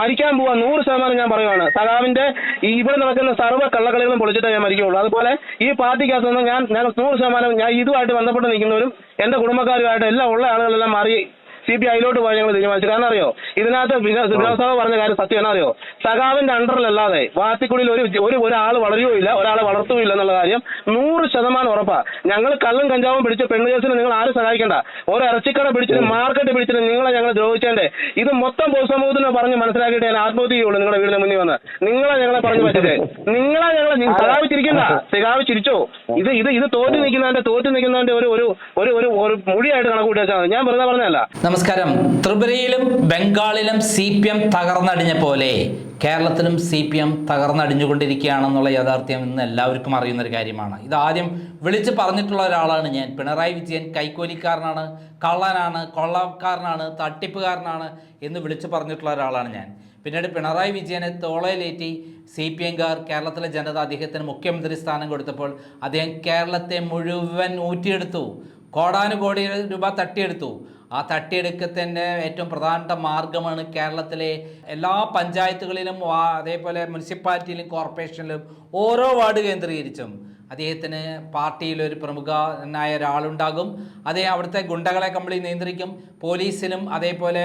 മരിക്കാൻ പോവാ. നൂറ് ശതമാനം ഞാൻ പറയുവാണ്. സഖാവിന്റെ ഇവിടെ നടക്കുന്ന സർവ കള്ളക്കളികളും പൊളിച്ചിട്ടേ ഞാൻ മരിക്കുള്ളൂ. അതുപോലെ ഈ പാർട്ടിക്കകത്തൊന്നും ഞാൻ ഞാൻ നൂറ് ശതമാനം ഞാൻ ഇതുമായിട്ട് ബന്ധപ്പെട്ട് നിൽക്കുന്നവരും എന്റെ കുടുംബക്കാരുമായിട്ട് എല്ലാം ഉള്ള ആളുകളെല്ലാം മാറി സി പി ഐയിലോട്ട് പോയാൽ ഞങ്ങൾ തീരുമാനിച്ചു. കാരണം അറിയോ? ഇതിനകത്ത് വിനോദ് പറഞ്ഞ കാര്യം സത്യം എന്നാ അറിയോ? സഖാവിന്റെ അണ്ടറിലല്ലാതെ വാത്തിക്കുടിയിൽ ഒരു ഒരു ഒരാൾ വളരുകയില്ല ഒരാളെ വളർത്തുകയില്ല എന്നുള്ള കാര്യം നൂറ് ശതമാനം ഉറപ്പാ. ഞങ്ങൾ കള്ളും കഞ്ചാവും പിടിച്ച പെണ്ണ് കേസിന് നിങ്ങൾ ആരും സഹായിക്കണ്ട? ഒരു ഇറച്ചിക്കട പിടിച്ചിട്ട് മാർക്കറ്റ് പിടിച്ചിട്ട് നിങ്ങളെ ഞങ്ങൾ ദ്രോഹിച്ചേണ്ടേ? ഇത് മൊത്തം പൊതുസമൂഹത്തിന് പറഞ്ഞ് മനസ്സിലാക്കിയിട്ട് ഞാൻ ആത്മഹത്യ ചെയ്യുള്ളൂ നിങ്ങളുടെ വീടിന് മുന്നിൽ വന്ന്. നിങ്ങളെ ഞങ്ങളെ പറഞ്ഞു പറ്റില്ലേ നിങ്ങളെ ഞങ്ങളെ സഖാവ് ചിരിക്കണ്ട. സഖാവ് ചിരിച്ചോ? ഇത് ഇത് ഇത് തോറ്റു നിൽക്കുന്നതിന്റെ തോറ്റു നിൽക്കുന്നതിന്റെ ഒരു ഒരു ഒരു ഒരു മൊഴിയായിട്ട് കണക്ക് വെച്ചാൽ ഞാൻ വെറുതെ പറഞ്ഞതല്ല. നമസ്കാരം. ത്രിപുരയിലും ബംഗാളിലും സി പി എം തകർന്നടിഞ്ഞ പോലെ കേരളത്തിലും സി പി എം തകർന്നടിഞ്ഞുകൊണ്ടിരിക്കുകയാണെന്നുള്ള യാഥാർത്ഥ്യം ഇന്ന് എല്ലാവർക്കും അറിയുന്ന ഒരു കാര്യമാണ്. ഇത് ആദ്യം വിളിച്ച് പറഞ്ഞിട്ടുള്ള ഒരാളാണ് ഞാൻ. പിണറായി വിജയൻ കൈക്കൂലിക്കാരനാണ് കള്ളനാണ് കൊള്ളക്കാരനാണ് തട്ടിപ്പുകാരനാണ് എന്ന് വിളിച്ച് പറഞ്ഞിട്ടുള്ള ഒരാളാണ് ഞാൻ. പിന്നീട് പിണറായി വിജയനെ തോളയിലേറ്റി സി പി എംകാർ കേരളത്തിലെ ജനത അദ്ദേഹത്തിന് മുഖ്യമന്ത്രി സ്ഥാനം കൊടുത്തപ്പോൾ അദ്ദേഹം കേരളത്തെ മുഴുവൻ ഊറ്റിയെടുത്തു. കോടാനുകോടി രൂപ തട്ടിയെടുത്തു. ആ തട്ടിയെടുക്കത്തിന്റെ ഏറ്റവും പ്രധാനപ്പെട്ട മാർഗമാണ് കേരളത്തിലെ എല്ലാ പഞ്ചായത്തുകളിലും അതേപോലെ മുനിസിപ്പാലിറ്റിയിലും കോർപ്പറേഷനിലും ഓരോ വാർഡ് കേന്ദ്രീകരിച്ചും അദ്ദേഹത്തിന് പാർട്ടിയിലൊരു പ്രമുഖനായ ഒരാളുണ്ടാകും. അദ്ദേഹം അവിടുത്തെ ഗുണ്ടകളെ കംപ്ലീറ്റ് നിയന്ത്രിക്കും. പോലീസിലും അതേപോലെ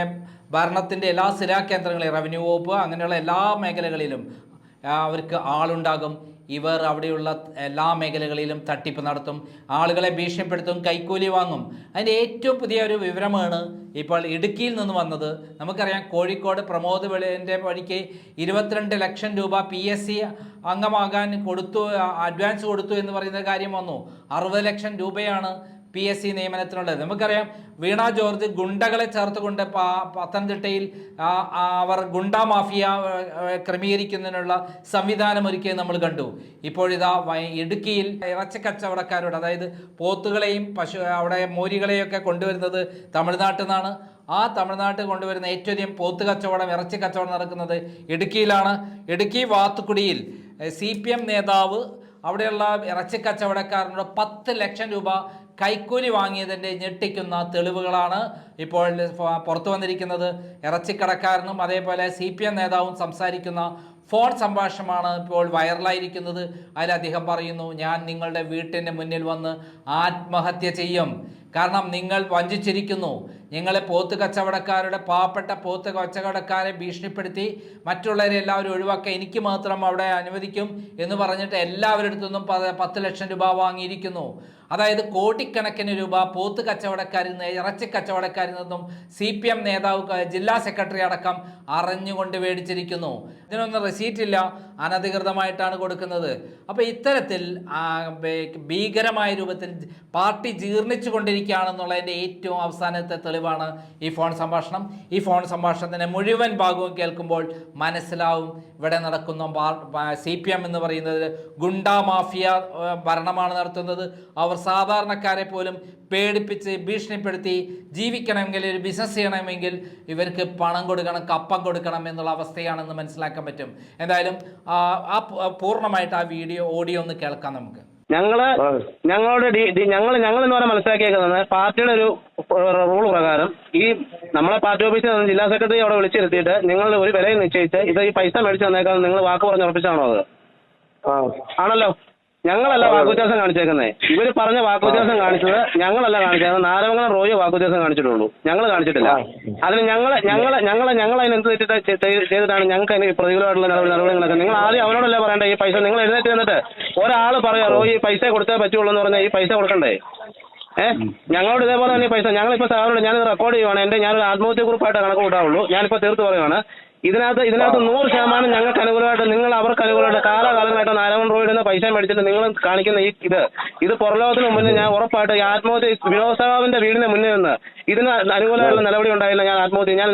ഭരണത്തിന്റെ എല്ലാ സ്ഥിരാ കേന്ദ്രങ്ങളിലും റവന്യൂ വകുപ്പ് അങ്ങനെയുള്ള എല്ലാ മേഖലകളിലും അവർക്ക് ആളുണ്ടാകും. ഇവർ അവിടെയുള്ള എല്ലാ മേഖലകളിലും തട്ടിപ്പ് നടത്തും ആളുകളെ ഭീഷണിപ്പെടുത്തും കൈക്കൂലി വാങ്ങും. അതിന്റെ ഏറ്റവും പുതിയ ഒരു വിവരമാണ് ഇപ്പോൾ ഇടുക്കിയിൽ നിന്ന് വന്നത്. നമുക്കറിയാം കോഴിക്കോട് പ്രമോദ് വെളിന്റെ വഴിക്ക് ഇരുപത്തിരണ്ട് ലക്ഷം രൂപ പി എസ് സി അംഗമാകാൻ കൊടുത്തു അഡ്വാൻസ് കൊടുത്തു എന്ന് പറയുന്ന കാര്യം വന്നു. അറുപത് ലക്ഷം രൂപയാണ് പി എസ് സി നിയമനത്തിനുള്ളത്. നമുക്കറിയാം വീണ ജോർജ് ഗുണ്ടകളെ ചേർത്തുകൊണ്ട് പത്തനംതിട്ടയിൽ അവർ ഗുണ്ട മാഫിയ ക്രമീകരിക്കുന്നതിനുള്ള സംവിധാനം ഒരുക്കിയത് നമ്മൾ കണ്ടു. ഇപ്പോഴിതാ ഇടുക്കിയിൽ ഇറച്ചി കച്ചവടക്കാരോട് അതായത് പോത്തുകളെയും പശു അവിടെ മോരികളെയൊക്കെ കൊണ്ടുവരുന്നത് തമിഴ്നാട്ടിൽ നിന്നാണ് ആ തമിഴ്നാട്ടിൽ കൊണ്ടുവരുന്ന ഏറ്റവും അധികം പോത്ത് കച്ചവടം ഇറച്ചി കച്ചവടം നടക്കുന്നത് ഇടുക്കിയിലാണ്. ഇടുക്കി വാത്തുക്കുടിയിൽ സി പി എം നേതാവ് അവിടെയുള്ള ഇറച്ചി കച്ചവടക്കാരനോട് പത്ത് ലക്ഷം രൂപ കൈക്കൂലി വാങ്ങിയതിന്റെ ഞെട്ടിക്കുന്ന തെളിവുകളാണ് ഇപ്പോൾ പുറത്തു വന്നിരിക്കുന്നത്. ഇറച്ചിക്കടക്കാരനും അതേപോലെ സി പി എം നേതാവും സംസാരിക്കുന്ന ഫോൺ സംഭാഷണമാണ് ഇപ്പോൾ വൈറലായിരിക്കുന്നത്. അതിൽ അദ്ദേഹം പറയുന്നു ഞാൻ നിങ്ങളുടെ വീട്ടിന്റെ മുന്നിൽ വന്ന് ആത്മഹത്യ ചെയ്യും. കാരണം നിങ്ങൾ വഞ്ചിച്ചിരിക്കുന്നു. നിങ്ങളെ പോത്ത് കച്ചവടക്കാരുടെ പാവപ്പെട്ട പോത്ത് കച്ചവടക്കാരെ ഭീഷണിപ്പെടുത്തി മറ്റുള്ളവരെ എല്ലാവരും ഒഴിവാക്കുക എനിക്ക് മാത്രം അവിടെ അനുവദിക്കും എന്ന് പറഞ്ഞിട്ട് എല്ലാവരുടെ നിന്നും പത്ത് ലക്ഷം രൂപ വാങ്ങിയിരിക്കുന്നു. അതായത് കോടിക്കണക്കിന് രൂപ പോത്ത് കച്ചവടക്കാരിൽ നിന്ന് ഇറച്ചി കച്ചവടക്കാരിൽ നിന്നും സി പി എം നേതാവ് ജില്ലാ സെക്രട്ടറി അടക്കം അറിഞ്ഞുകൊണ്ട് മേടിച്ചിരിക്കുന്നു. ഇതിനൊന്നും റെസീറ്റ് ഇല്ല. അനധികൃതമായിട്ടാണ് കൊടുക്കുന്നത്. അപ്പോൾ ഇത്തരത്തിൽ ഭീകരമായ രൂപത്തിൽ പാർട്ടി ജീർണിച്ചു കൊണ്ടിരിക്കുകയാണെന്നുള്ളതിന്റെ ഏറ്റവും അവസാനത്തെ തെളിവാണ് ഈ ഫോൺ സംഭാഷണം. ഈ ഫോൺ സംഭാഷണത്തിന്റെ മുഴുവൻ ഭാഗവും കേൾക്കുമ്പോൾ മനസ്സിലാവും. ഇവിടെ നടക്കുന്ന സി പി എം എന്ന് പറയുന്നത് ഗുണ്ട മാഫിയ ഭരണമാണ് നടത്തുന്നത്. അവർ സാധാരണക്കാരെ പോലും പേടിപ്പിച്ച് ഭീഷണിപ്പെടുത്തി ജീവിക്കണമെങ്കിൽ ഒരു ബിസിനസ് ചെയ്യണമെങ്കിൽ ഇവർക്ക് പണം കൊടുക്കണം കപ്പം കൊടുക്കണം എന്നുള്ള അവസ്ഥയാണെന്ന് മനസ്സിലാക്കാൻ പറ്റും. എന്തായാലും ആ പൂർണമായിട്ട് ആ വീഡിയോ ഓഡിയോ ഒന്ന് കേൾക്കാം നമുക്ക്. ഞങ്ങൾ ഞങ്ങളുടെ ഡി- ഡി- ഞങ്ങൾ ഞങ്ങൾ എന്ന് പറഞ്ഞാൽ മനസ്സിലാക്കിയേക്കുന്നത് പാർട്ടിയുടെ ഒരു റൂൾ പ്രകാരം ഈ നമ്മളെ പാർട്ടി ഓഫീസിൽ നിന്ന് ജില്ലാ സെക്രട്ടറി അവിടെ വിളിച്ചിരുത്തിയിട്ട് നിങ്ങൾ ഒരു വിലയിൽ നിശ്ചയിച്ച് ഇത് ഈ പൈസ മേടിച്ച് തന്നേക്കാൾ നിങ്ങൾ വാക്ക് പറഞ്ഞ് ഉറപ്പിച്ചാണോ അത് ആണല്ലോ? ഞങ്ങളല്ല വാക്കുവ്യത്യാസം കാണിച്ചേക്കുന്നത് ഇവർ പറഞ്ഞ വാക്കുവ്യത്യാസം കാണിച്ചത് ഞങ്ങളല്ല കാണിച്ചത്. നാരമംഗലം റോയ് വാക്കുവ്യത്യാസം കാണിച്ചിട്ടുള്ളൂ. ഞങ്ങൾ കാണിച്ചിട്ടില്ല. അതിന് ഞങ്ങളെ ഞങ്ങളെ ഞങ്ങളെ ഞങ്ങൾ അതിന് എന്ത് തെറ്റിട്ട് ചെ- ചെയ്ത്- ചെയ്തിട്ടാണ് ഞങ്ങൾക്ക് അതിന് പ്രതികൂലമായിട്ടുള്ള നടപടി നടപടികളൊക്കെ നിങ്ങൾ ആദ്യം അവരോടല്ലേ പറയേണ്ടത് ഈ പൈസ? നിങ്ങൾ എഴുന്നേറ്റ് നിന്നിട്ട് ഒരാൾ പറയാ റോയി പൈസ കൊടുത്തേ പറ്റുള്ളൂ എന്ന് പറഞ്ഞാൽ ഈ പൈസ കൊടുക്കണ്ടേ? ഏഹ് ഞങ്ങളോട് ഇതേപോലെ തന്നെ പൈസ ഞങ്ങളിപ്പോ സാറിനോട് ഞാനിത് റെക്കോർഡ് ചെയ്യുവാണ്. എന്റെ ഞാനൊരു ആത്മഹത്യ കുറിപ്പായിട്ട് കണക്ക് കൂട്ടാവുള്ളൂ. ഞാനിപ്പോ തീർത്ത് പറയുവാണ്. ഇതിനകത്ത് ഇതിനകത്ത് നൂറ് ശതമാനം ഞങ്ങൾക്ക് അനുകൂലമായിട്ട് നിങ്ങൾ അവർക്ക് അനുകൂലമായിട്ട് കാലാകാലങ്ങളായിട്ട് നാരായണ റോയിൽ നിന്ന് പൈസ മേടിച്ചിട്ട് നിങ്ങൾ കാണിക്കുന്ന ഈ ഇത്. ഇത് പുറലോകത്തിന് മുന്നിൽ ഞാൻ ഉറപ്പായിട്ട് ഈ ആത്മഹത്യ വിനോദ് സഹാബിന്റെ വീടിന് മുന്നിൽ നിന്ന് ഇതിന് അനുകൂലമായിട്ടുള്ള നടപടി ഉണ്ടായില്ല ഞാൻ ആത്മഹത്യ ഞാൻ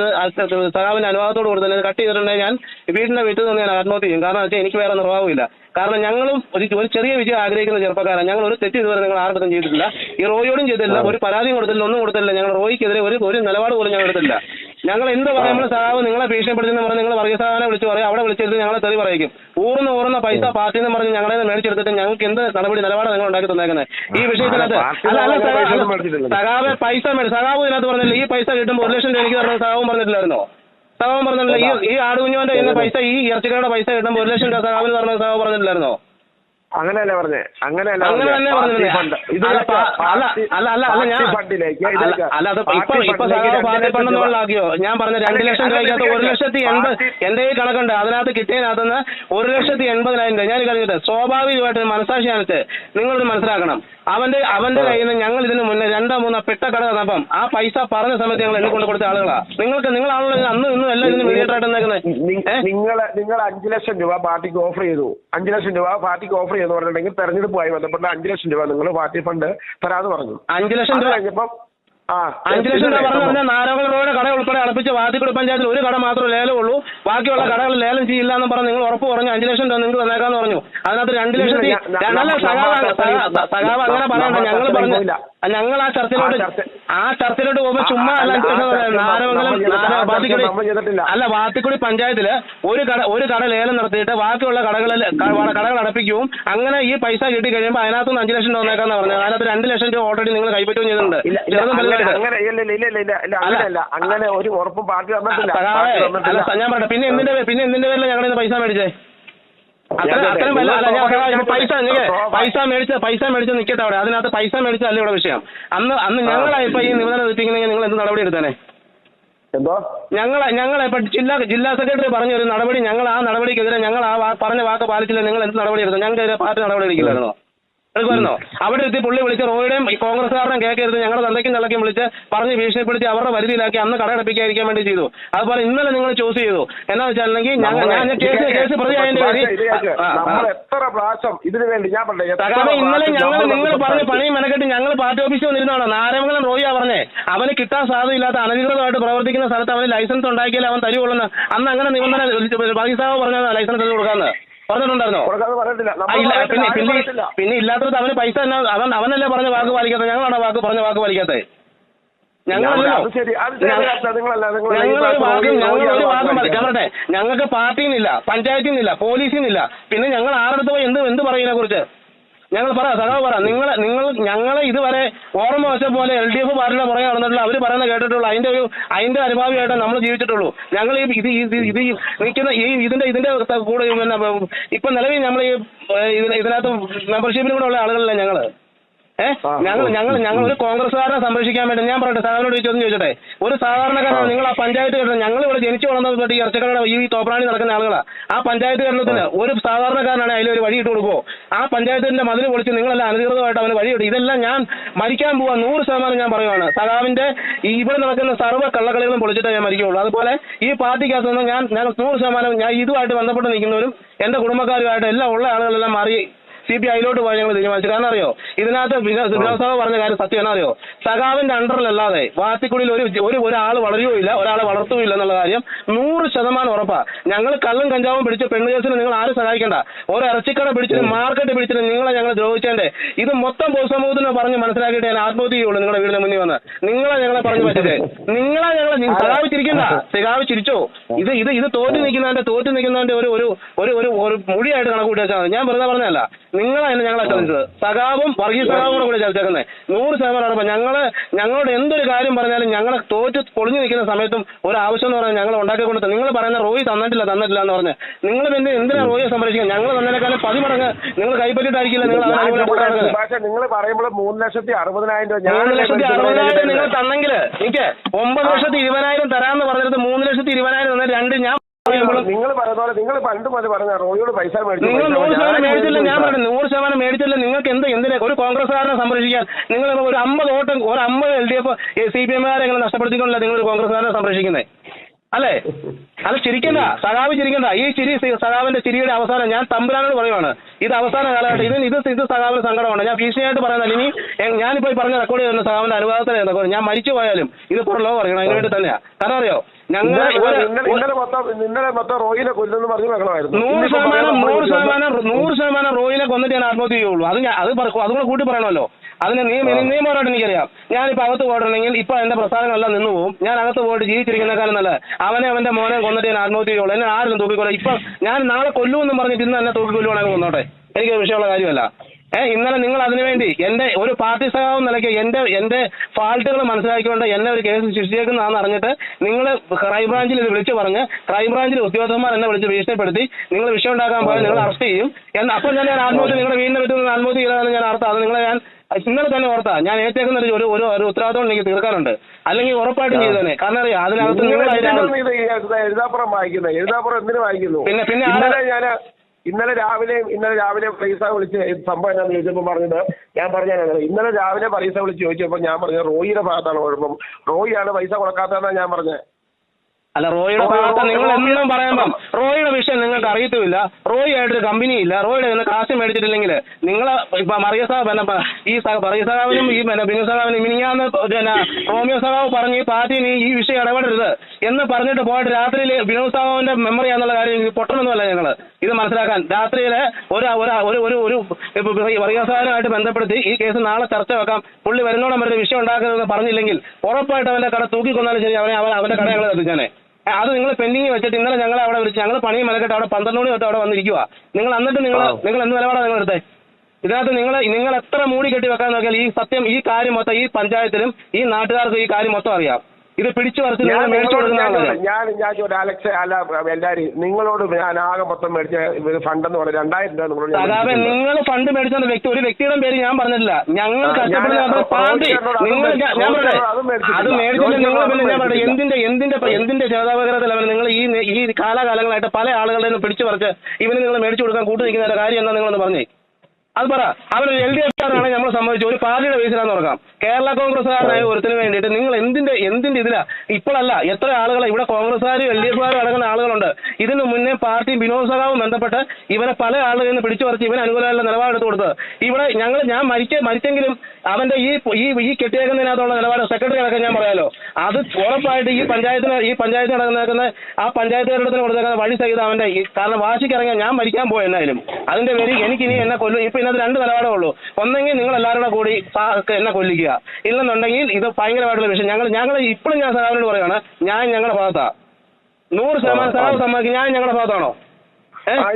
സഹാബിന്റെ അനുവാദത്തോട് കൂടി തന്നെ കട്ട് ചെയ്തിട്ടുണ്ടെങ്കിൽ ഞാൻ വീടിന്റെ വീട്ടിൽ നിന്ന് ഞാൻ ആത്മഹത്യ ചെയ്യും. കാരണം വെച്ചാൽ എനിക്ക് വേറെ നിർവാഹമില്ല കാരണം ഞങ്ങളും ഒരു ചെറിയ വിജയം ആഗ്രഹിക്കുന്ന ചെറുപ്പക്കാരാണ്. ഞങ്ങൾ ഒരു തെറ്റ് ഇതുവരെ നിങ്ങൾ ആർക്കും ചെയ്തിട്ടില്ല. ഈ റോയിയോടും ചെയ്തിട്ടില്ല. ഒരു പരാതിയും കൊടുത്തില്ല ഒന്നും കൊടുത്തില്ല ഞങ്ങൾ റോയിക്കെതിരെ ഒരു ഒരു നിലപാട് പോലും ഞങ്ങൾ എടുത്തില്ല ഞങ്ങൾ എന്ത് പറയാം? നമ്മൾ സാവ് നിങ്ങളെ ഭീഷണിപ്പെടുത്തുന്ന പറഞ്ഞ് നിങ്ങൾ വർഗീയ സഹാബിനെ വിളിച്ച് പറയും. അവിടെ വിളിച്ചിരുന്ന് ഞങ്ങളെ തെറി പറയിക്കും. ഊർന്ന് ഊർന്ന പൈസ പാർട്ടി എന്ന് പറഞ്ഞ് ഞങ്ങളെ മേടിച്ചെടുത്തിട്ട് ഞങ്ങൾക്ക് എന്ത് നടപടി നിലപാട് നിങ്ങൾ ഉണ്ടാക്കി തന്നേക്കുന്നത് ഈ വിഷയത്തിനകത്ത് സഹാവ് പൈസ സഹാബ് ഇതിനകത്ത് പറഞ്ഞില്ല ഈ പൈസ കിട്ടുമ്പോൾ ഒരു ലക്ഷം രൂപ എനിക്ക് പറഞ്ഞ സഹാബും പറഞ്ഞിട്ടില്ലായിരുന്നോ? സഹാബൻ പറഞ്ഞില്ല ഈ ഈ ആടുകുഞ്ഞുവിന്റെ പൈസ ഈ ഇറച്ചിക്കടയുടെ പൈസ കിട്ടുമ്പോൾ ഒരു ലക്ഷം രൂപ സഹാവിന് പറഞ്ഞ സഹാവ് പറഞ്ഞിട്ടില്ലായിരുന്നോ? അങ്ങനെയല്ല പറഞ്ഞേ? അങ്ങനെയല്ല ഞാൻ- പറഞ്ഞ രണ്ട് ലക്ഷം രൂപയ്ക്കകത്ത് ഒരു ലക്ഷത്തി എൺപത് എന്റെ കയ്യിൽ കണക്കുണ്ട്. അതിനകത്ത് കിട്ടിയതിനകത്തുനിന്ന് ഒരു ലക്ഷത്തി എൺപതിനായിരം രൂപ. ഞാൻ കഴിഞ്ഞിട്ട് സ്വാഭാവികമായിട്ട് മനസാക്ഷി കാണിച്ച് നിങ്ങളിത് മനസ്സിലാക്കണം. അവന്റെ അവന്റെ കയ്യിൽ നിന്ന് ഞങ്ങൾ ഇതിന് മുന്നേ രണ്ടോ മൂന്നോ പെട്ട കട തന്നപ്പം ആ പൈസ പറഞ്ഞ സമയത്ത് ഞങ്ങൾ എന്നെ കൊണ്ട് കൊടുത്ത ആളുകളാ. നിങ്ങൾക്ക് നിങ്ങളാണല്ലോ അന്ന് ഇന്നും എല്ലാം ഇതിന് മീഡിയേറ്ററായിട്ട് നിൽക്കുന്നത് നിങ്ങൾ നിങ്ങൾ അഞ്ചു ലക്ഷം രൂപ പാർട്ടിക്ക് ഓഫർ ചെയ്തു. അഞ്ചു ലക്ഷം രൂപ പാർട്ടിക്ക് ഓഫർ ചെയ്തു പറഞ്ഞിട്ടുണ്ടെങ്കിൽ തെരഞ്ഞെടുപ്പുമായി ബന്ധപ്പെട്ട അഞ്ചു ലക്ഷം രൂപ നിങ്ങൾ പാർട്ടി ഫണ്ട് തരാന്ന് പറഞ്ഞു. അഞ്ചു ലക്ഷം രൂപ കഴിഞ്ഞപ്പം അഞ്ചു ലക്ഷം രൂപ. പറഞ്ഞാൽ നാരായണ റോഡ് കട ഉൾപ്പെടെ അടപ്പിച്ച് വാത്തിക്കുടി പഞ്ചായത്തിൽ ഒരു കട മാത്രമേ ലേലമുള്ളൂ. ബാക്കിയുള്ള കടകൾ ലേലം ചെയ്യില്ല എന്ന് പറഞ്ഞ് നിങ്ങൾ ഉറപ്പ് പറഞ്ഞു അഞ്ചു ലക്ഷം രൂപ നിങ്ങൾക്ക് തന്നേക്കാന്ന് പറഞ്ഞു. അതിനകത്ത് രണ്ട് ലക്ഷത്തി സഖാവ് അങ്ങനെ പറയണ്ട. ഞങ്ങൾ ചർച്ചയിൽ പറഞ്ഞു ഞങ്ങൾ ആ ചർച്ചയിലോട്ട് ആ ചർച്ച- ആ ചർച്ചയിലോട്ട് പോകുമ്പോ ചുമ്മാ അല്ല നാരമംഗലം വാത്തിക്കുടി അല്ല വാത്തിക്കുടി പഞ്ചായത്തിൽ ഒരു കട ഒരു കട ലേലം നടത്തിയിട്ട് ബാക്കിയുള്ള കടകളിൽ കടകൾ അടപ്പിക്കും അങ്ങനെ ഈ പൈസ കിട്ടി കഴിയുമ്പോൾ അതിനകത്തുനിന്ന് അഞ്ച് ലക്ഷം രൂപ പറഞ്ഞു പറഞ്ഞത്. അതിനകത്ത് രണ്ട് ലക്ഷം രൂപ ഓൾറെഡി നിങ്ങൾ കൈപ്പറ്റുകയും ചെയ്തിട്ടുണ്ട്. അങ്ങനെ ഒരു ഉറപ്പും പാർട്ടി ഞാൻ പറയട്ടെ പിന്നെ എന്തിന്റെ പിന്നെ എന്തിന്റെ പേരിലാണ് ഞങ്ങളിന്ന് പൈസ മേടിച്ചേ? പൈസ പൈസ മേടിച്ച പൈസ മേടിച്ച് നിൽക്കട്ടെ അവിടെ. അതിനകത്ത് പൈസ മേടിച്ചല്ല ഇവിടെ വിഷയം. അന്ന് അന്ന് ഞങ്ങളാ ഇപ്പൊ ഈ നിബന്ധന തെറ്റിക്കുന്നെങ്കിൽ നിങ്ങൾ എന്ത് നടപടി എടുത്തേനെ? എന്തോ? ഞങ്ങളെ ഞങ്ങളെ ഇപ്പൊ ജില്ലാ ജില്ലാ സെക്രട്ടറി പറഞ്ഞ ഒരു നടപടി ഞങ്ങൾ ആ നടപടിക്കെതിരെ ഞങ്ങൾ ആ പറഞ്ഞ വാക്ക് പാലിച്ചില്ല. നിങ്ങൾ എന്ത് നടപടി എടുത്തു ഞങ്ങൾക്കെതിരെ പാർട്ടി നടപടി എടുക്കില്ലായിരുന്നോ? എടുക്കുമായിരുന്നോ അവിടെ എത്തി പുള്ളി വിളിച്ച് റോയുടെയും ഈ കോൺഗ്രസ്സുകാരുടെയും കേൾക്കരുത് ഞങ്ങളുടെ തന്തയ്ക്കും തള്ളയ്ക്കും വിളിച്ച് പറഞ്ഞ് ഭീഷണിപ്പെടുത്തി അവരുടെ വരുതിയിലാക്കി അന്ന് കടയടപ്പിക്കാതിരിക്കാൻ വേണ്ടി ചെയ്തു. അതുപോലെ ഇന്നലെ നിങ്ങൾ ചൂസ് ചെയ്തു. എന്നാ വെച്ചാണെങ്കിൽ ഞങ്ങൾ ഞാൻ കേസ് കേസ് പ്രതിയായതിന്റെ എത്ര പ്രാവശ്യം ഇതിനു വേണ്ടി ഞാൻ പറഞ്ഞേ ഇന്നലെ ഞങ്ങൾ നിങ്ങൾ പറഞ്ഞ പണി പണിയും മെനക്കെട്ട് ഞങ്ങൾ പാർട്ടി ഓഫീസിൽ വന്നിരുന്നാണോ നാരായണൻ റോയി പറഞ്ഞേ. അവന് കിട്ടാൻ സാധ്യതയില്ലാത്ത അനധികൃതമായിട്ട് പ്രവർത്തിക്കുന്ന സ്ഥലത്ത് അവന് ലൈസൻസ് ഉണ്ടാക്കിയാലേ അവൻ തരുവുള്ളൂ അന്ന് അങ്ങനെ നിബന്ധന പാകിസ്ഥാവ് പറഞ്ഞ ലൈസൻസ് കൊടുക്കാന്ന്. പറഞ്ഞിട്ടുണ്ടായിരുന്നോ? പിന്നെ പിന്നെ. പിന്നെ ഇല്ലാത്തത് അവന് പൈസ എന്നാ അവൻ അവനല്ലേ പറഞ്ഞ വാക്ക് പാലിക്കാത്ത ഞങ്ങളാണ് വാക്ക് പറഞ്ഞ വാക്ക് പാലിക്കാത്തത്? പറ- ഞങ്ങൾക്ക് പാർട്ടിയിൽ നിന്നില്ല പഞ്ചായത്തിൽ നിന്നില്ല പോലീസിൽ നിന്നില്ല പിന്നെ ഞങ്ങൾ ആരുടെ പോയി എന്ത് എന്ത് പറയും ഇതിനെ കുറിച്ച് ഞങ്ങൾ പറ സഖാവ് പറ. നിങ്ങൾ നിങ്ങൾ ഞങ്ങളെ ഇതുവരെ ഓർമ്മ വെച്ച പോലെ എൽ ഡി എഫ് പാർട്ടിയുടെ പുറകെ നടന്നിട്ടുള്ള അവർ പറയുന്നത് കേട്ടിട്ടുള്ളൂ. അതിന്റെ ഒരു അതിന്റെ അനുഭാവിയായിട്ട് നമ്മൾ ജീവിച്ചിട്ടുള്ളൂ. ഞങ്ങൾ ഈ ഇത് ഇത് നിൽക്കുന്ന ഈ ഇതിന്റെ ഇതിന്റെ കൂടെ പിന്നെ ഇപ്പൊ നിലവിൽ നമ്മൾ ഈ ഇതിനകത്ത് മെമ്പർഷിപ്പിന് കൂടെ ഉള്ള ആളുകളല്ല ഞങ്ങൾ? ഏഹ് ഞങ്ങൾ ഞങ്ങൾ ഞങ്ങൾ ഒരു കോൺഗ്രസ്സുകാരനെ സംരക്ഷിക്കാൻ വേണ്ടി ഞാൻ പറയട്ടെ സാധാരണ ചോദ്യം ചോദിച്ചോട്ടെ. ഒരു സാധാരണക്കാരൻ നിങ്ങൾ ആ പഞ്ചായത്ത് കേട്ടോ ഞങ്ങൾ ഇവിടെ ജനിച്ചു വളർന്നത് ഈ ഇറച്ചക്കടയുടെ ഈ തോപ്രാണി നടക്കുന്ന ആളുകളാണ് ആ പഞ്ചായത്ത് കേരളത്തിന് ഒരു സാധാരണക്കാരനാണ് അതിൽ ഒരു വഴി ഇട്ട് കൊടുക്കുമോ ആ പഞ്ചായത്തിന്റെ മതിൽ പൊളിച്ച് നിങ്ങളെല്ലാം അനധികൃതമായിട്ട് അവന് വഴിയിടും. ഇതെല്ലാം ഞാൻ മരിക്കാൻ പോവാ. നൂറ് ശതമാനം ഞാൻ പറയുവാണ്. സഖാവിന്റെ ഈ ഇവിടെ നടക്കുന്ന സർവ കള്ളക്കളികളും പൊളിച്ചിട്ടേ ഞാൻ മരിക്കുള്ളൂ. അതുപോലെ ഈ പാർട്ടിക്കകത്ത് നിന്ന് ഞാൻ ഞാൻ നൂറ് ശതമാനം ഞാൻ ഇതുമായിട്ട് ബന്ധപ്പെട്ട് നിൽക്കുന്നവരും എന്റെ കുടുംബക്കാരുമായിട്ട് എല്ലാം ഉള്ള ആളുകളെല്ലാം മാറി സി പി ഐയിലോട്ട് പോയി ഞങ്ങൾ തീരുമാനിച്ചു. കാരണം അറിയോ? ഇതിനകത്ത് വിനോ- വിനോദ് പറഞ്ഞ കാര്യം സത്യം എന്നാ അറിയോ? സഖാവിന്റെ അണ്ടറിലല്ലാതെ വാത്തിക്കുടിയിൽ ഒരു ഒരു ഒരാൾ വളരുകയില്ല ഒരാളെ വളർത്തുകയില്ല എന്നുള്ള കാര്യം നൂറ് ശതമാനം ഉറപ്പാ. ഞങ്ങൾ കള്ളും കഞ്ചാവും പിടിച്ച പെണ്ണ് കേസിന് നിങ്ങൾ ആരും സഹായിക്കണ്ട. ഒരു ഇറച്ചിക്കട പിടിച്ചിട്ട് മാർക്കറ്റ് പിടിച്ചിട്ട് നിങ്ങളെ ഞങ്ങൾ ദ്രോഹിച്ചേണ്ടേ? ഇത് മൊത്തം പൊതുസമൂഹത്തിന് പറഞ്ഞ് മനസ്സിലാക്കിയിട്ട് ഞാൻ ആത്മഹത്യ ചെയ്യുള്ളൂ നിങ്ങളുടെ വീടിന് മുന്നിൽ വന്ന്. നിങ്ങളെ ഞങ്ങളെ പറഞ്ഞു പറ്റില്ലേ നിങ്ങളെ ഞങ്ങളെ സഖാവ് ചിരിക്കണ്ട സഖാവ് ചിരിച്ചോ? ഇത് ഇത് ഇത് തോറ്റു നിൽക്കുന്നതിന്റെ തോറ്റു നിൽക്കുന്നതിന്റെ ഒരു ഒരു ഒരു ഒരു ഒരു മൊഴിയായിട്ട് കണക്കൂട്ടി വെച്ചാൽ ഞാൻ വെറുതെ പറഞ്ഞതല്ല. നിങ്ങളാണ് ഞങ്ങളെ ചതിച്ചത് സഖാവും വർഗീയ സഖാവും കൂടെ കൂടെ ചതിച്ചേക്കുന്നത് നൂറ് ശതമാനം ഉറപ്പാണ് ഞങ്ങൾ ഞങ്ങളോട് എന്തൊരു കാര്യം പറഞ്ഞാലും ഞങ്ങളെ തോറ്റ് പൊളിഞ്ഞു നിൽക്കുന്ന സമയത്തും ഒരു ആവശ്യം എന്ന് പറഞ്ഞാൽ ഞങ്ങൾ ഉണ്ടാക്കി കൊടുത്ത് നിങ്ങൾ പറയുന്ന റോയി തന്നിട്ടില്ല തന്നിട്ടില്ല എന്ന് പറഞ്ഞ് നിങ്ങൾ പിന്നെ എന്തിനാ റോയെ സംരക്ഷിക്കുക ഞങ്ങൾ തന്നതിനേക്കാളും പതിമടങ്ങ് നിങ്ങൾ കൈപ്പറ്റിയിട്ടായിരിക്കില്ല നിങ്ങൾ നിങ്ങൾ പറയുമ്പോൾ മൂന്ന് ലക്ഷത്തി അറുപതിനായിരം രൂപ മൂന്ന് ലക്ഷത്തി അറുപതിനായിരം നിങ്ങൾ തന്നെങ്കിൽ എനിക്ക് ഒമ്പത് ലക്ഷത്തി ഇരുപതിനായിരം തരാമെന്ന് പറഞ്ഞിട്ട് മൂന്ന് ലക്ഷത്തി ഇരുപതിനായിരം തന്നെ രണ്ട് ഞാൻ നിങ്ങൾ പറയുന്ന പോലെ നിങ്ങൾ പണ്ട് മതി പറഞ്ഞ റോയോട് പൈസ നിങ്ങൾ നൂറ് ശതമാനം മേടിച്ചില്ല ഞാൻ. പറഞ്ഞു നൂറ് ശതമാനം മേടിച്ചില്ല നിങ്ങൾക്ക് എന്ത് എന്തിനാ? ഒരു കോൺഗ്രസ്സുകാരനെ സംരക്ഷിക്കാൻ. നിങ്ങൾ ഒരു അമ്പത് വോട്ട് ഒരു അമ്പത് L D F C P എമ്മുകാരെ നിങ്ങൾ നഷ്ടപ്പെടുത്തിക്കൊണ്ടല്ല നിങ്ങൾ ഒരു കോൺഗ്രസ്സുകാരനെ സംരക്ഷിക്കുന്നത് അല്ലേ? അല്ല ചിരിക്കണ്ട. സഖാവ് ചിരിക്കണ്ട. ഈ ചിരി സഖാവിന്റെ ചിരിയുടെ അവസാനം ഞാൻ തമ്പുരാനോട് പറയുവാണ്. ഇത് അവസാന കാലഘട്ടം. ഇത് ഇത് ഇത് സഖാവിന് സങ്കടമാണ്. ഞാൻ ഭീഷണിയായിട്ട് പറയുന്നില്ല ഇനി ഞാനിപ്പോ പറഞ്ഞ റെക്കോർഡ് ചെയ്യുന്ന സഖാവിന്റെ അനുവാദത്തിന് റെക്കോർഡ് ഞാൻ മരിച്ചു പോയാലും ഇത് പുറലോ പറയണം അതിന് വേണ്ടി തന്നെയാ. കാരണം അറിയോ? നൂറ് ശതമാനം നൂറ് ശതമാനം നൂറ് ശതമാനം റോയിനെ കൊന്നിട്ട് ഞാൻ ആത്മഹത്യ ചെയ്യുള്ളൂ. അത് ഞാൻ അത് പറ- അതുകൂടെ കൂട്ടി പറയണമല്ലോ. അതിന് നിയമം നിയമപരമായിട്ട് എനിക്കറിയാം. ഞാനിപ്പോ അകത്ത് പോയിട്ടുണ്ടെങ്കിൽ ഇപ്പൊ എന്റെ പ്രസ്ഥാനങ്ങളെല്ലാം നിന്ന് പോകും ഞാൻ അകത്ത് പോയിട്ട് ജീവിച്ചിരിക്കുന്നേക്കാളും നല്ല അവനെ അവന്റെ മോനെ കൊന്നിട്ട് ഞാൻ ആത്മഹത്യ ചെയ്യുള്ളൂ എന്നെ ആരും തൂക്കിക്കൊള്ളു ഇപ്പൊ ഞാൻ നാളെ കൊല്ലുമെന്നും പറഞ്ഞിട്ട് ഇന്ന് എന്നെ തൂക്കിക്കൊല്ലുവാണെങ്കിൽ കൊന്നോട്ടെ എനിക്ക് വിഷയമുള്ള കാര്യമല്ല. ഏഹ് ഇന്നലെ നിങ്ങൾ അതിനുവേണ്ടി എന്റെ ഒരു പാർട്ടി സഹാവ് നിലയ്ക്ക് എന്റെ എന്റെ ഫാൾട്ടുകൾ മനസ്സിലാക്കിക്കൊണ്ട് എന്നെ ഒരു കേസ് ശിക്ഷിച്ചേക്കുന്നതാണെന്ന് അറിഞ്ഞിട്ട് നിങ്ങൾ ക്രൈംബ്രാഞ്ചിൽ ഇത് വിളിച്ചു പറഞ്ഞ് ക്രൈംബ്രാഞ്ചിൽ ഉദ്യോഗസ്ഥന്മാർ എന്നെ വിളിച്ച് ഭീഷണിപ്പെടുത്തി നിങ്ങൾ വിഷയം ഉണ്ടാക്കാൻ പോയാൽ നിങ്ങൾ അറസ്റ്റ് ചെയ്യും. എന്ന് അപ്പോൾ ഞാൻ ആത്മഹത്യ നിങ്ങളുടെ വീടിന്റെ നിന്ന് ആത്മഹത്യ ചെയ്തതെന്ന് ഞാൻ അർത്ഥം അത് നിങ്ങളെ ഞാൻ ഇന്നലെ തന്നെ ഓർത്താ. ഞാൻ ഏറ്റേക്കുന്ന ഒരു ഒരു ഒരു ഉത്തരവാദിത്വം എനിക്ക് തീർക്കാനുണ്ട്. അല്ലെങ്കിൽ ഉറപ്പായിട്ടും ചെയ്തു തന്നെ കാരണം അറിയാം അതിനകത്ത് നിങ്ങൾ എഴുതാപ്പുറം വായിക്കുന്നത് എഴുതാപ്പുറം എന്തിനു വായിക്കുന്നു? പിന്നെ- പിന്നെ ഇന്നലെ ഞാൻ ഇന്നലെ രാവിലെ ഇന്നലെ രാവിലെ പൈസ വിളിച്ച് സംഭവം എന്നാന്ന് ചോദിച്ചപ്പോൾ പറഞ്ഞത് ഞാൻ പറഞ്ഞാൽ ഇന്നലെ രാവിലെ പൈസ വിളിച്ച് ചോദിച്ചപ്പോൾ ഞാൻ പറഞ്ഞത് റോയിയുടെ ഭാഗത്താണ് കുഴപ്പം. റോയിയാണ് പൈസ കൊടുക്കാത്തതെന്നാണ് ഞാൻ പറഞ്ഞത്. അല്ല റോയിയുടെ ഭാഗത്ത് നിങ്ങൾ എന്നും പറയുമ്പം റോയിയുടെ വിഷയം നിങ്ങൾക്ക് അറിയത്തുമില്ല. റോയി ആയിട്ടൊരു കമ്പനി ഇല്ല റോയിയുടെ നിന്ന് കാശ് മേടിച്ചിട്ടില്ലെങ്കിൽ നിങ്ങൾ ഇപ്പൊ മറിയ സാഹബ് ഈ മറിയ സഹാവിനും ഈ പിന്നെ ബിനു സഹാവിനും മിനിഞ്ഞാന്ന് പിന്നെ റോമിയോ സഹാവ് പറഞ്ഞ് ഈ പാർട്ടി നീ ഈ വിഷയം ഇടപെടരുത് എന്ന് പറഞ്ഞിട്ട് പോയിട്ട് രാത്രിയിൽ ബിനു സഹാവിന്റെ മെമ്മറി ആണെന്നുള്ള കാര്യം പൊട്ടണമെന്നല്ല ഞങ്ങൾ ഇത് മനസ്സിലാക്കാൻ. രാത്രിയിലെ ഒരു ഒരു ഒരു ഒരു മറിയ സഹാവുമായിട്ട് ബന്ധപ്പെടുത്തി ഈ കേസ് നാളെ ചർച്ച വെക്കാം. പുള്ളി വരുന്നോടം വരെ വിഷയം ഉണ്ടാക്കരുതെന്ന് പറഞ്ഞില്ലെങ്കിൽ ഉറപ്പായിട്ട് അവന്റെ കട തൂക്കിക്കൊന്നാലും ശരി. അവനെ അവന്റെ കട ഞങ്ങൾ എത്തിച്ചാനെ അത് നിങ്ങൾ പെൻഡിങ് വെച്ചിട്ട് ഇന്നലെ ഞങ്ങൾ അവിടെ വിളിച്ച് ഞങ്ങൾ പണി മലക്കെട്ട് അവിടെ പന്ത്രണ്ട് മണി തൊട്ട് അവിടെ വന്നിരിക്കുക നിങ്ങൾ എന്നിട്ട് നിങ്ങൾ നിങ്ങൾ എന്ത് നിലപാടാണ് നിങ്ങൾ എടുത്തേ? ഇതിനകത്ത് നിങ്ങൾ നിങ്ങൾ എത്ര മൂടി കെട്ടി വെക്കാൻ നോക്കിയാൽ ഈ സത്യം ഈ കാര്യം മൊത്തം ഈ പഞ്ചായത്തിലും ഈ നാട്ടുകാർക്കും ഈ കാര്യം മൊത്തം അറിയാം. ഇത് പിടിച്ചു പറിച്ച് ഞാൻ ഞാൻ ചോദിച്ചു, അലക്സ് അല്ല എല്ലാരും നിങ്ങളോട് ഞാൻ ആകെ മൊത്തം മേടിച്ച ഫണ്ട് എന്ന് പറഞ്ഞ രണ്ടായിരം രൂപ നിങ്ങളോട് അതായത് നിങ്ങൾ ഫണ്ട് മേടിച്ച വ്യക്തി ഒരു വ്യക്തിയുടെ പേര് ഞാൻ പറഞ്ഞിട്ടില്ല. ഞങ്ങൾ കഷ്ടപ്പെടുന്ന പാർട്ടി. നിങ്ങൾ ഞാൻ അതും മേടിച്ചിട്ട് നിങ്ങൾ പിന്നെ ഞാൻ. എന്തിന്റെ എന്തിന്റെ എന്തിന്റെ ചേതാപകരത്തിലാണ് നിങ്ങൾ ഈ ഈ കാലാകാലങ്ങളായിട്ട് പല ആളുകളുടെ നിന്ന് പിടിച്ചു പറിച്ച് ഇവന് നിങ്ങൾ മേടിച്ചു കൊടുക്കാൻ കൂട്ടു കാര്യം എന്താ നിങ്ങളൊന്ന് പറഞ്ഞേ? അത് പറ. അവരൊരു എൽ ഡി എഫുകാരനാണ് നമ്മൾ സംബന്ധിച്ചു ഒരു പാർട്ടിയുടെ ബേസിലാന്ന് നോക്കാം കേരള കോൺഗ്രസ്സുകാരനായ ഒരുത്തിന് വേണ്ടിയിട്ട് നിങ്ങൾ എന്തിന്റെ എന്തിന്റെ ഇതിലാ? ഇപ്പോഴല്ല എത്ര ആളുകളെ ഇവിടെ കോൺഗ്രസ്സുകാരും എൽ ഡി എഫുകാരും അടങ്ങുന്ന ആളുകളുണ്ട്. ഇതിന് മുന്നേ പാർട്ടി വിനോദ സഖാവും ബന്ധപ്പെട്ട് ഇവനെ പല ആളുകളിൽ നിന്ന് പിടിച്ചു പറിച്ച് ഇവന് അനുകൂലമായുള്ള നിലപാടെടുത്ത് കൊടുത്തത് ഇവിടെ ഞങ്ങൾ ഞാൻ മരിക്ക മരിച്ചെങ്കിലും അവന്റെ ഈ ഈ ഈ കെട്ടിയേക്കുന്നതിനകത്തുള്ള നിലപാട് സെക്രട്ടറി അടക്കം ഞാൻ പറയാലോ. അത് ഉറപ്പായിട്ട് ഈ പഞ്ചായത്തിന് ഈ പഞ്ചായത്തിന് നടക്കുന്ന ആ പഞ്ചായത്തുകാരുടെ കൊടുത്തേക്കുന്ന വഴി സഹിതം അവന്റെ കാരണം വാശിക്ക് ഇറങ്ങിയാൽ ഞാൻ മരിക്കാൻ പോയി എന്നാലും അതിന്റെ പേര് എനിക്ക് ഇനി എന്നെ കൊല്ലും ഇപ്പൊ ഇതിനകത്ത് രണ്ട് നിലപാടേ ഉള്ളൂ. ഒന്നെങ്കിൽ നിങ്ങൾ എല്ലാവരും കൂടെ എന്നെ കൊല്ലിക്കുക. ഇല്ലെന്നുണ്ടെങ്കിൽ ഇത് ഭയങ്കരമായിട്ടുള്ള വിഷയം. ഞങ്ങൾ ഞങ്ങൾ ഇപ്പോഴും ഞാൻ സഹാബിനോട് പറയുകയാണ് ഞാൻ ഞങ്ങളുടെ ഭാഗത്താണ് നൂറ് ശതമാനം സഹാബ് സമ്മതിക്കും. ഞാൻ ഞങ്ങളുടെ ഭാഗത്താണോ?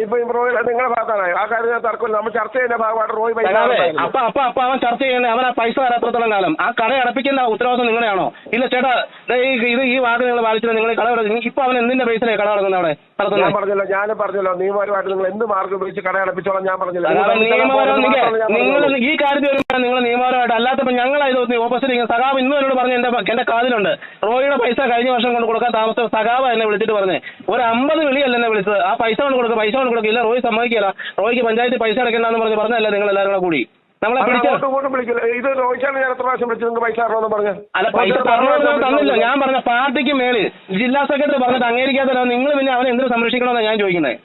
ഇപ്പൊ റോയ് നിങ്ങളുടെ ഭാഗത്താണ്? ആ കാര്യം ഞാൻ തർക്കമില്ല നമ്മൾ ചർച്ച ചെയ്യുന്ന ഭാഗമായിട്ട് റോയ് പൈസ. അപ്പൊ അപ്പൊ അപ്പൊ അവൻ ചർച്ച ചെയ്യുന്നത് അവൻ ആ പൈസ തരാത്രത്തോളം കാലം. ആ കട അടപ്പിക്കുന്ന ഉത്തരവാദിത്വം നിങ്ങളെയാണോ ഇല്ല ചേട്ടാ ഈ ഇത് ഈ വാർഡ് നിങ്ങൾ പാലിച്ചത് നിങ്ങൾ കട ഇപ്പൊ അവൻ എന്തിന്റെ പൈസയിലാണ് കട അടക്കുന്നത് അവിടെ? ഞാൻ പറഞ്ഞല്ലോ ഞാൻ പറഞ്ഞല്ലോ. നിയമപരമായിട്ട് നിങ്ങൾ എന്ത് മാർഗം ഉപയോഗിച്ച് കട അടപ്പിച്ചോളാം ഞാൻ പറഞ്ഞില്ല. നിങ്ങൾ. ഈ കാര്യത്തിൽ വരുമ്പോൾ നിങ്ങൾ നിയമപരമായിട്ട് അല്ലാത്തപ്പോൾ ഞങ്ങൾ ഇത് ഓപ്പോസിറ്റ് സഖാവ് ഇന്നും എന്നോട് പറഞ്ഞ എന്റെ എന്റെ കാതിലുണ്ട്. റോയിയുടെ പൈസ കഴിഞ്ഞ വർഷം കൊണ്ട് കൊടുക്കാൻ താമസം സഖാവ് എന്നെ വിളിച്ചിട്ട് പറഞ്ഞേ. ഒരു അമ്പത് വിളിയല്ല വിളിച്ചത്. ആ പൈസ കൊണ്ട് കൊടുക്കുക പൈസ കൊണ്ട് കൊടുക്കില്ല റോയ് സമ്മതിക്കില്ല റോയ്ക്ക് പഞ്ചായത്തിൽ പൈസ അടയ്ക്കണ്ടെന്ന് പറഞ്ഞ് പറഞ്ഞല്ലേ നിങ്ങൾ എല്ലാവരും കൂടെ? കൂടി നമ്മളെ ഇത് ഞാൻ എത്ര പ്രാവശ്യം പൈസ തരണമെന്ന് പറഞ്ഞു. അല്ല പൈസ തരണോ തന്നില്ല. ഞാൻ പറഞ്ഞ പാർട്ടിക്ക് മേളിൽ ജില്ലാ സെക്രട്ടറി പറഞ്ഞിട്ട് അംഗീകരിക്കാത്ത നിങ്ങൾ പിന്നെ അവനെ എന്തിനു സംരക്ഷിക്കണമെന്നാണ് ഞാൻ ചോദിക്കുന്നത്